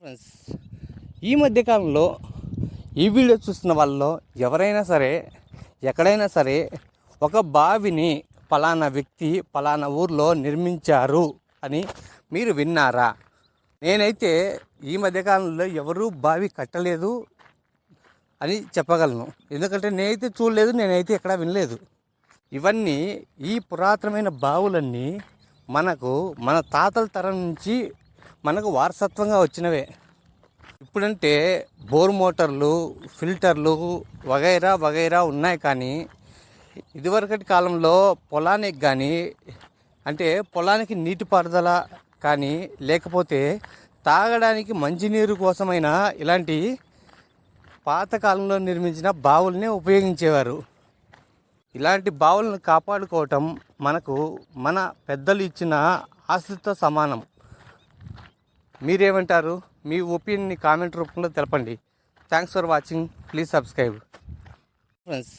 Friends ఈ మధ్యకాలంలో ఈ వీడియో చూస్తున్న వాళ్ళలో ఎవరైనా సరే ఎక్కడైనా సరే ఒక బావిని పలానా వ్యక్తి పలానా ఊర్లో నిర్మించారు అని మీరు విన్నారా? నేనైతే ఈ మధ్యకాలంలో ఎవరూ బావి కట్టలేదు అని చెప్పగలను. ఎందుకంటే నేనైతే చూడలేదు నేనైతే ఎక్కడా వినలేదు. ఇవన్నీ ఈ పురాతనమైన బావులన్నీ మనకు మన తాతల తరం నుంచి మనకు వారసత్వంగా వచ్చినవే. ఇప్పుడంటే బోర్ మోటార్లు ఫిల్టర్లు వగైరా వగైరా ఉన్నాయి కానీ ఇదివరకటి కాలంలో పొలానికి కానీ అంటే పొలానికి నీటిపారుదల కానీ లేకపోతే తాగడానికి మంచినీరు కోసమైనా ఇలాంటి పాతకాలంలో నిర్మించిన బావుల్నే ఉపయోగించేవారు. ఇలాంటి బావులను కాపాడుకోవటం మనకు మన పెద్దలు ఇచ్చిన ఆస్తితో సమానం. మీరేమంటారు? మీ ఒపీనియన్ని కామెంట్ రూపంలో తెలపండి. Thanks for watching. Please subscribe. Friends